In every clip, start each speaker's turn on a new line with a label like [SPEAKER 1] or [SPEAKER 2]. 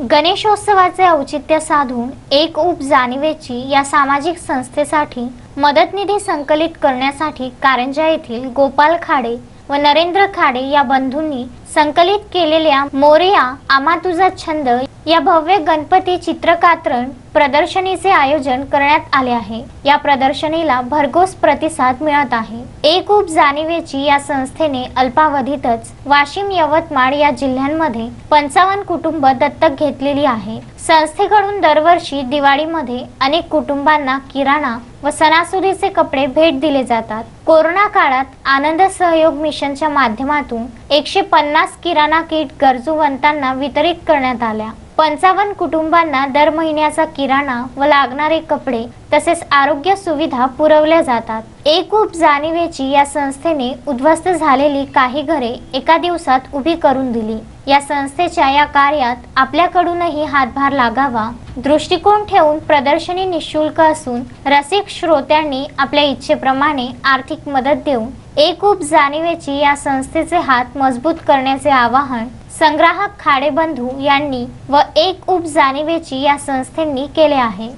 [SPEAKER 1] गणेशोत्सवाचे औचित्य साधून एक उप जाणीवेची या सामाजिक संस्थेसाठी मदत निधी संकलित करण्यासाठी कारंजा येथील गोपाल खाडे व नरेंद्र खाडे या बंधूंनी संकलित केलेल्या मोरया आमा तुझा छंद या भव्य गणपती चित्रकात्रण प्रदर्शनीचे आयोजन करण्यात आले आहे. या प्रदर्शनीला भरघोस प्रतिसाद मिळत आहे. एक उप जाणीवेची या संस्थेने अल्पावधीतच वाशिम यवतमाळ या जिल्ह्यांमध्ये पंचावन्न कुटुंब दत्तक घेतलेली आहे. संस्थेकडून दरवर्षी दिवाळीमध्ये अनेक कुटुंबांना किराणा व सणासुदीचे कपडे भेट दिले जातात. कोरोना काळात आनंद सहयोग मिशनच्या माध्यमातून एकशे पन्नास किराणा किट गरजूवंतांना वितरित करण्यात आल्या. पंचावन्न कुटुंबांना दर महिन्याचा किराणा व लागणारे कपडे तसेच आरोग्य सुविधा पुरवल्या जातात. एक उप जाणीवेची या संस्थेने उद्ध्वस्त झालेली काही घरे एका दिवसात उभी करून दिली. या संस्थेच्या या कार्यात आपल्याकडूनही हातभार लागावा दृष्टिकोन ठेवून प्रदर्शनी निशुल्क असून रसिक श्रोत्यांनी आपल्या इच्छेप्रमाणे आर्थिक मदत देऊन एक उप जाणीवेची या संस्थेचे हात मजबूत करण्याचे आवाहन संग्राहक खाडेबंधू यांनी व एक उप जाणीवेची या संस्थेंनी केले आहे.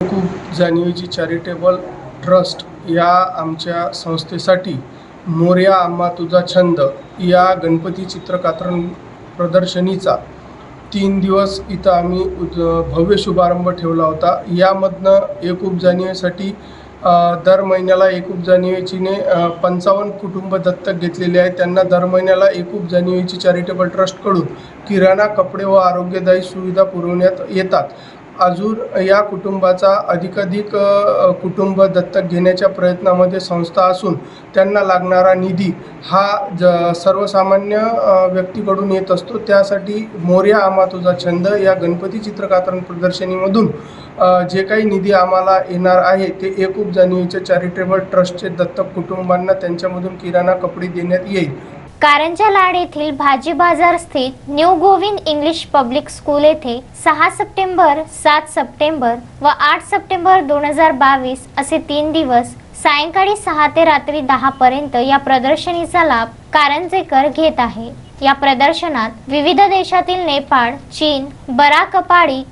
[SPEAKER 2] खूप जाणीवेची चॅरिटेबल ट्रस्ट या आमच्या संस्थेसाठी मोर्या आम्हा तुझा छंद या गणपती चित्रकात्रण प्रदर्शनीचा तीन दिवस इथं आम्ही भव्य शुभारंभ ठेवला होता. यामधनं एक उपजाणीवेसाठी अ, दर महिन्याला एक उपजाणीवेचीने पंचावन्न कुटुंब दत्तक घेतलेले आहे त्यांना दर महिन्याला एक उपजाणीवेची चॅरिटेबल ट्रस्टकडून किराणा कपडे व आरोग्यदायी सुविधा पुरवण्यात येतात. अजून या कुटुंबाचा अधिकाधिक कुटुंब दत्तक घेण्याच्या प्रयत्नामध्ये संस्था असून त्यांना लागणारा निधी हा ज सर्वसामान्य व्यक्तीकडून येत असतो. त्यासाठी मोर्या आम्हा तुझा छंद या गणपती चित्रकात्रण प्रदर्शनीमधून जे काही निधी आम्हाला येणार आहे ते एकूप जाणीवेच्या चॅरिटेबल ट्रस्टचे दत्तक कुटुंबांना त्यांच्यामधून किराणा कपडे देण्यात येईल.
[SPEAKER 1] कारंजा लाड येथील भाजी बाजार स्थित new Govind English public school येथे सहा सप्टेंबर सात सप्टेंबर व आठ सप्टेंबर दोन हजार बावीस असे तीन दिवस सायंकाळी सहा ते रात्री दहा पर्यंत या प्रदर्शनीचा लाभ कारंजेकर घेत आहे. या प्रदर्शनात विविध देशातील नेपाळ चीन बराकपाडी बाली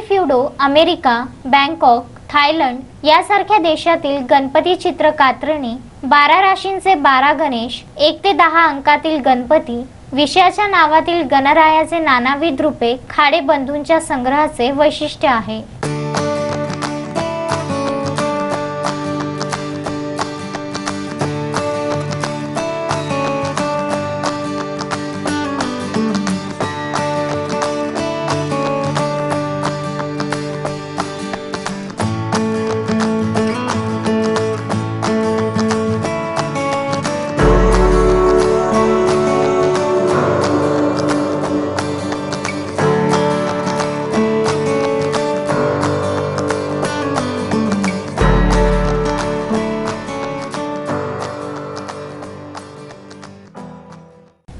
[SPEAKER 1] फ्युडो अमेरिका बँकॉक थायलंड यासारख्या देशातील गणपती चित्र कात्रणे बारा राशींचे बारा गणेश एक ते दहा अंकातील गणपती विषयाच्या नावातील गणरायाचे नानाविध रूपे खाडे बंधूंच्या संग्रहाचे वैशिष्ट्य आहे.